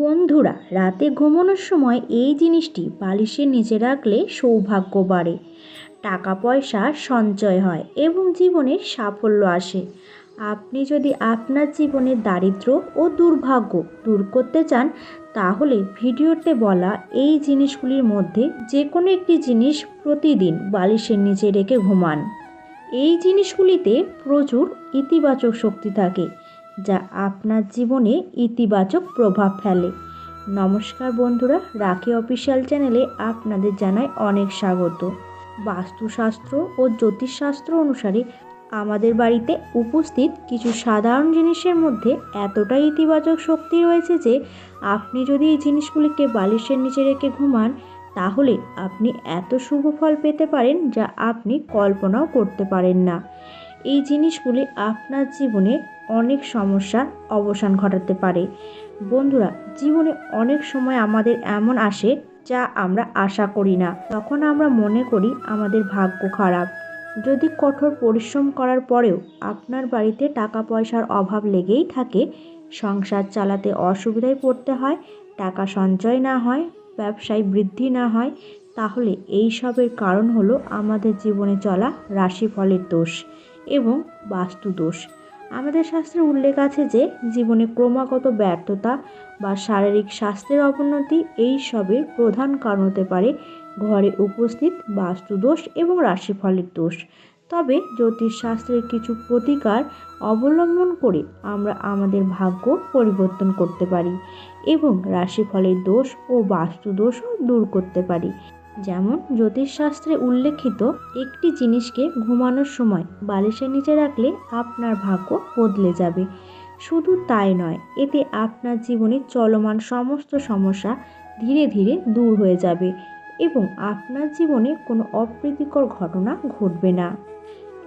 বন্ধুরা, রাতে ঘুমানোর সময় এই জিনিসটি বালিশের নিচে রাখলে সৌভাগ্য বাড়ে। টাকা পয়সা সঞ্চয় হয় এবং জীবনে সাফল্য আসে। আপনি যদি আপনার জীবনের দারিদ্র ও দুর্ভাগ্য দূর করতে চান, তাহলে ভিডিওতে বলা এই জিনিসগুলির মধ্যে যে কোনো একটি জিনিস প্রতিদিন বালিশের নিচে রেখে ঘুমান। এই জিনিসগুলিতে প্রচুর ইতিবাচক শক্তি থাকে। যা আপনার জীবনে ইতিবাচক প্রভাব ফেলে। নমস্কার বন্ধুরা, রাখি অফিসিয়াল চ্যানেলে আপনাদের জানাই অনেক স্বাগত। বাস্তুশাস্ত্র ও জ্যোতিষশাস্ত্র অনুসারে আমাদের বাড়িতে উপস্থিত কিছু সাধারণ জিনিসের মধ্যে এতটাই ইতিবাচক শক্তি রয়েছে যে, আপনি যদি এই জিনিসগুলিকে বালিশের নিচে রেখে ঘুমান, তাহলে আপনি এত শুভ ফল পেতে পারেন যা আপনি কল্পনাও করতে পারেন না। এই জিনিসগুলি আপনার জীবনে অনেক সমস্যার অবসান ঘটাতে পারে। বন্ধুরা, জীবনে অনেক সময় আমাদের এমন আসে যা আমরা আশা করি না। তখন আমরা মনে করি আমাদের ভাগ্য খারাপ। যদি কঠোর পরিশ্রম করার পরেও আপনার বাড়িতে টাকা পয়সার অভাব লেগেই থাকে, সংসার চালাতে অসুবিধায় পড়তে হয়, টাকা সঞ্চয় না হয়, ব্যবসায় বৃদ্ধি না হয়, তাহলে এই সবের কারণ হলো আমাদের জীবনে চলা রাশিফলের দোষ। এবং বাস্তু দোষ আমাদের শাস্ত্রে উল্লেখ আছে যে, জীবনে ক্রমাগত ব্যর্থতা বা শারীরিক স্বাস্থ্যের অবনতি এই সবের প্রধান কারণ হতে পারে ঘরে উপস্থিত বাস্তুদোষ এবং রাশিফলের দোষ। তবে জ্যোতিষশাস্ত্রের কিছু প্রতিকার অবলম্বন করে আমরা আমাদের ভাগ্য পরিবর্তন করতে পারি এবং রাশিফলের দোষ ও বাস্তুদোষও দূর করতে পারি। যেমন জ্যোতিষশাস্ত্রে উল্লেখিত একটি জিনিসকে ঘুমানোর সময় বালিশের নিচে রাখলে আপনার ভাগ্য বদলে যাবে। শুধু তাই নয়, এতে আপনার জীবনে চলমান সমস্ত সমস্যা ধীরে ধীরে দূর হয়ে যাবে এবং আপনার জীবনে কোনো অপ্রীতিকর ঘটনা ঘটবে না।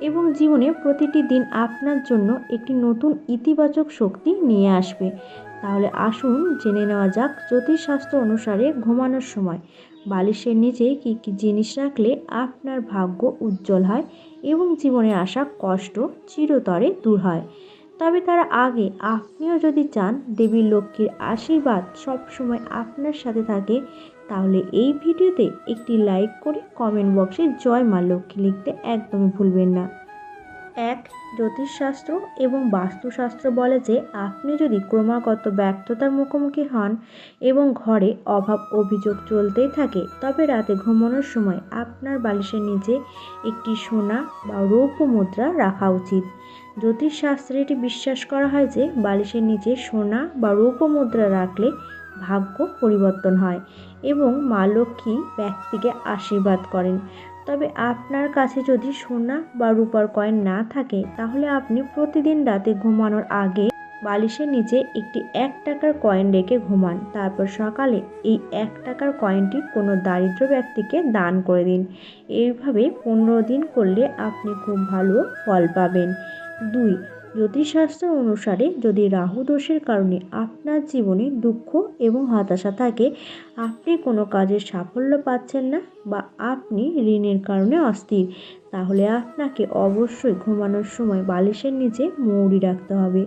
এবং জীবনে প্রতিটি দিন আপনার জন্য একটি নতুন ইতিবাচক শক্তি নিয়ে আসবে। তাহলে আসুন জেনে নেওয়া যাক জ্যোতিষশাস্ত্র অনুসারে ঘুমানোর সময় বালিশের নিচে কী কী জিনিস রাখলে আপনার ভাগ্য উজ্জ্বল হয় এবং জীবনে আসা কষ্ট চিরতরে দূর হয়। তবে তার আগে আপনিও যদি চান দেবী লক্ষ্মীর আশীর্বাদ সবসময় আপনার সাথে থাকে, তাহলে এই ভিডিওতে একটি লাইক করে কমেন্ট বক্সে জয় মা লক্ষ্মী লিখতে একদমই ভুলবেন না। এক, জ্যোতিষশাস্ত্র এবং বাস্তুশাস্ত্র বলে যে, আপনি যদি ক্রমাগত ব্যর্থতার মুখোমুখি হন এবং ঘরে অভাব অভিযোগ চলতেই থাকে, তবে রাতে ঘুমানোর সময় আপনার বালিশের নিচে একটি সোনা বা রৌপ্য মুদ্রা রাখা উচিত। জ্যোতিষশাস্ত্রে এটি বিশ্বাস করা হয় যে, বালিশের নিচে সোনা বা রৌপ্য মুদ্রা রাখলে ভাগ্য পরিবর্তন হয় এবং মা লক্ষ্মী ব্যক্তিকে আশীর্বাদ করেন। তবে আপনার কাছে যদি সোনা বা রূপার কয়েন না থাকে, তাহলে আপনি প্রতিদিন রাতে ঘুমানোর আগে বালিশের নিচে একটি এক টাকার কয়েন রেখে ঘুমান। তারপর সকালে এই এক টাকার কয়েনটি কোনো দারিদ্র ব্যক্তিকে দান করে দিন। এইভাবে পনেরো দিন করলে আপনি খুব ভালো ফল পাবেন। দুই জ্যোতিষশাস্ত্র অনুসারে যদি রাহু দোষের কারণে আপনার জীবনে দুঃখ এবং হতাশা থাকে, আপনি কোনো কাজের সাফল্য পাচ্ছেন না বা আপনি ঋণের কারণে অস্থির, তাহলে আপনাকে অবশ্যই ঘুমানোর সময় বালিশের নিচে মৌরি রাখতে হবে।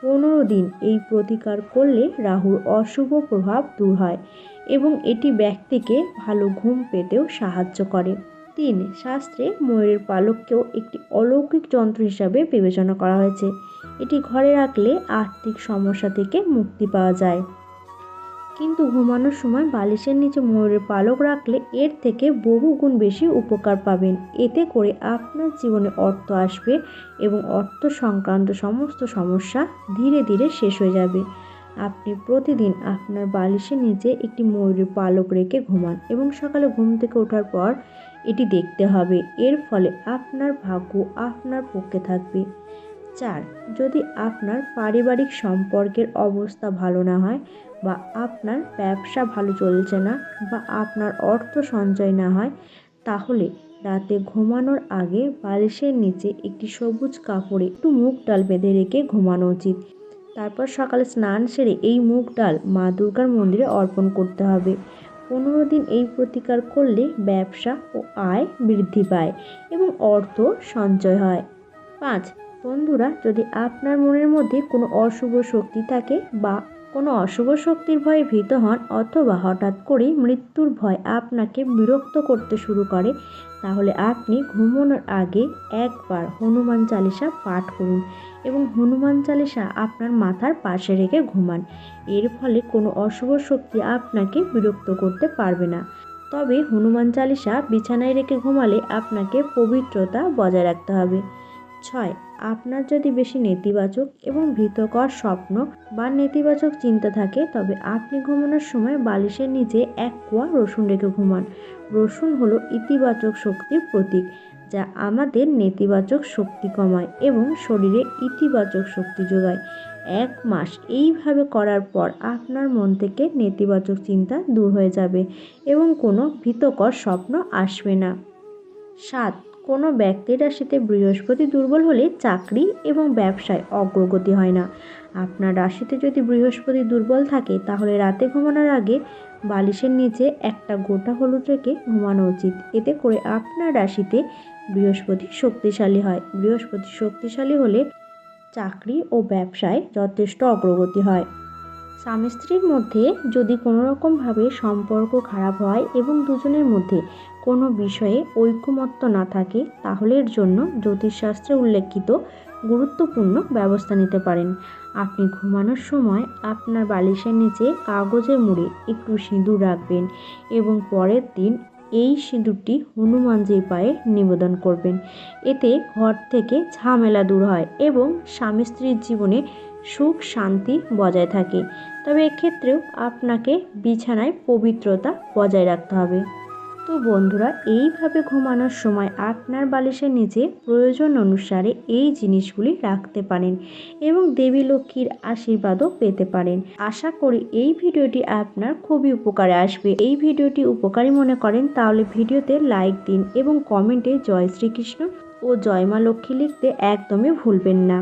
পনেরো দিন এই প্রতিকার করলে রাহুর অশুভ প্রভাব দূর হয় এবং এটি ব্যক্তিকে ভালো ঘুম পেতেও সাহায্য করে। তিন শাস্ত্রে ময়ূরের পালককেও একটি অলৌকিক যন্ত্র হিসাবে বিবেচনা করা হয়েছে। এটি ঘরে রাখলে আর্থিক সমস্যা থেকে মুক্তি পাওয়া যায়। কিন্তু ঘুমানোর সময় বালিশের নিচে ময়ূরের পালক রাখলে এর থেকে বহু গুণ বেশি উপকার পাবেন। এতে করে আপনার জীবনে অর্থ আসবে এবং অর্থ সংক্রান্ত সমস্ত সমস্যা ধীরে ধীরে শেষ হয়ে যাবে। আপনি প্রতিদিন আপনার বালিশের নিচে একটি ময়ূরের পালক রেখে ঘুমান এবং সকালে ঘুম থেকে ওঠার পর এটি দেখতে হবে। এর ফলে আপনার ভাগ্য আপনার পক্ষে থাকবে। চার, যদি আপনার পারিবারিক সম্পর্কের অবস্থা ভালো না হয় বা আপনার ব্যবসা ভালো চলছে না বা আপনার অর্থ সঞ্চয় না হয়, তাহলে রাতে ঘুমানোর আগে বালিশের নিচে একটি সবুজ কাপড়ে একটু মুখ ডাল বেঁধে রেখে ঘুমানো উচিত। তারপর সকালে স্নান সেরে এই মুগ ডাল মা দুর্গার মন্দিরে অর্পণ করতে হবে। পনেরো দিন এই প্রতিকার করলে ব্যবসা ও আয় বৃদ্ধি পায় এবং অর্থ সঞ্চয় হয়। পাঁচ, বন্ধুরা, যদি আপনার মনের মধ্যে কোনো অশুভ শক্তি থাকে বা কোনো অশুভ শক্তির ভয়ে ভীত হন অথবা হঠাৎ করেই মৃত্যুর ভয় আপনাকে বিরক্ত করতে শুরু করে, তাহলে আপনি ঘুমানোর আগে একবার হনুমান চালিসা পাঠ করুন। এবং হনুমান চালিসা আপনার মাথার পাশে রেখে ঘুমান। এর ফলে কোনো অশুভ শক্তি আপনাকে বিরক্ত করতে পারবে না। তবে হনুমান চালিসা বিছানায় রেখে ঘুমালে আপনাকে পবিত্রতা বজায় রাখতে হবে। ছয়, আপনার যদি বেশি নেতিবাচক এবং ভীতকর স্বপ্ন বা নেতিবাচক চিন্তা থাকে, তবে আপনি ঘুমানোর সময় বালিশের নিচে এক কোয়া রসুন রেখে ঘুমান। রসুন হলো ইতিবাচক শক্তির প্রতীক। যা আমাদের নেতিবাচক শক্তি কমায় এবং শরীরে ইতিবাচক শক্তি যোগায়। এক মাস এইভাবে করার পর আপনার মন থেকে নেতিবাচক চিন্তা দূর হয়ে যাবে এবং কোনো ভীতকর স্বপ্ন আসবে না। সাত, কোনো ব্যক্তির রাশিতে বৃহস্পতি দুর্বল হলে চাকরি এবং ব্যবসায় অগ্রগতি হয় না। আপনার রাশিতে যদি বৃহস্পতি দুর্বল থাকে, তাহলে রাতে ঘুমানোর আগে বালিশের নিচে একটা গোটা হলুদ রেখে ঘুমানো উচিত। এতে করে আপনার রাশিতে বৃহস্পতি শক্তিশালী হয়। বৃহস্পতি শক্তিশালী হলে চাকরি ও ব্যবসায় যথেষ্ট অগ্রগতি হয়। স্বামী স্ত্রীর মধ্যে যদি কোনো রকমভাবে সম্পর্ক খারাপ হয় এবং দুজনের মধ্যে কোনো বিষয়ে ঐকমত্য না থাকে, তাহলে এর জন্য জ্যোতিষশাস্ত্রে উল্লেখিত গুরুত্বপূর্ণ ব্যবস্থা নিতে পারেন। আপনি ঘুমানোর সময় আপনার বালিশের নিচে কাগজে মুড়ে, একটু সিঁদুর রাখবেন এবং পরের দিন এই সিঁদুরটি হনুমানজির পায়ে নিবেদন করবেন। এতে ঘর থেকে ঝামেলা দূর হয় এবং স্বামী স্ত্রীর জীবনে সুখ শান্তি বজায় থাকে। তবে এক্ষেত্রেও আপনাকে বিছানায় পবিত্রতা বজায় রাখতে হবে। তো বন্ধুরা, এইভাবে ঘুমানোর সময় আপনার বালিশের নিচে প্রয়োজন অনুসারে এই জিনিসগুলি রাখতে পারেন এবং দেবী লক্ষ্মীর আশীর্বাদও পেতে পারেন। আশা করি এই ভিডিওটি আপনার খুবই উপকারে আসবে। এই ভিডিওটি উপকারী মনে করেন তাহলে ভিডিওতে লাইক দিন এবং কমেন্টে জয় শ্রীকৃষ্ণ ও জয় মা লক্ষ্মী লিখতে একদমই ভুলবেন না।